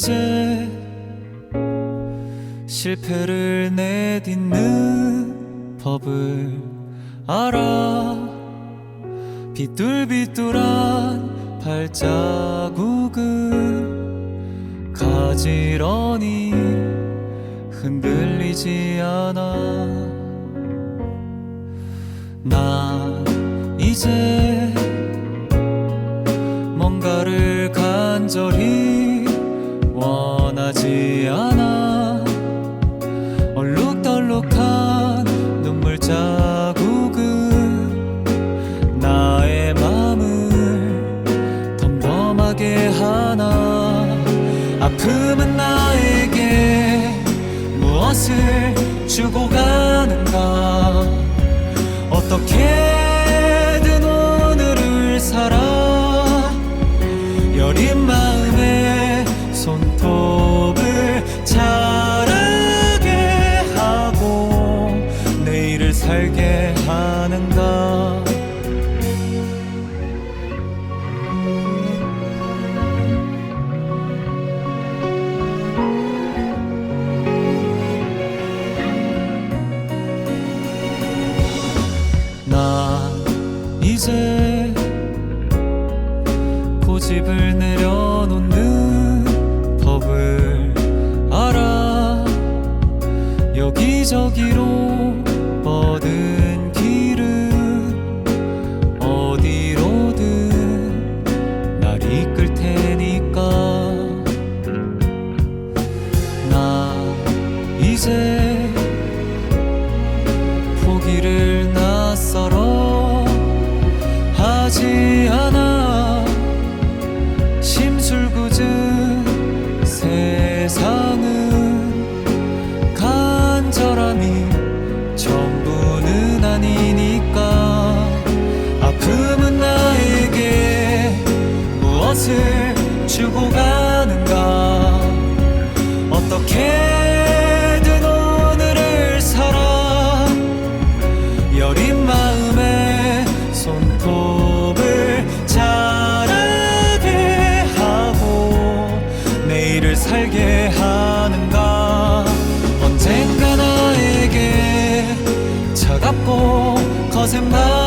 이제 실패를 내딛는 법을 알아. 비뚤비뚤한 발자국은 가지런히 흔들리지 않아. 나 하게 하나 아픔은 나에게 무엇을 주고 가는가 이제 고집을 내 어떻게든 오늘을 살아 여린 마음에 손톱을 자라게 하고 내일을 살게 하는가? 언젠가 나에게 차갑고 거센 바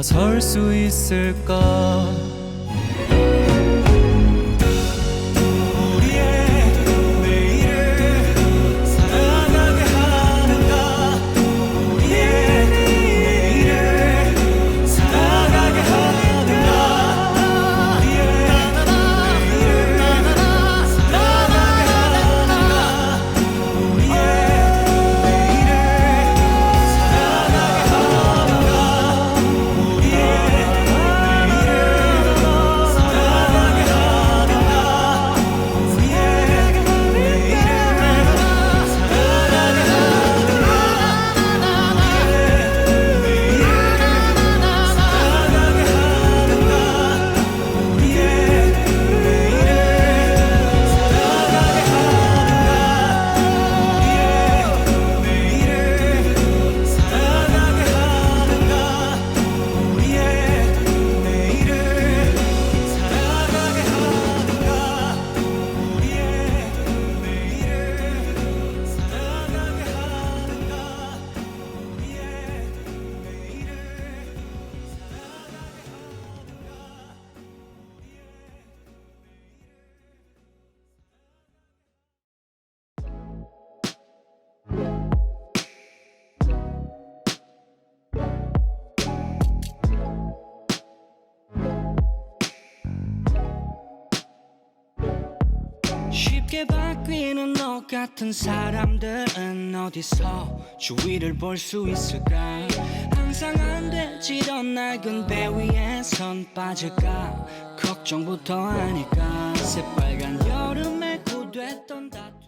일어설 수 있을까 쉽게 바뀌는 너 같은 사람들은 어디서 주위를 볼 수 있을까? 항상 안 되지던 낡은 배 위에 선 빠질까? 걱정부터 하니까 새빨간 여름에 고됐던 다툼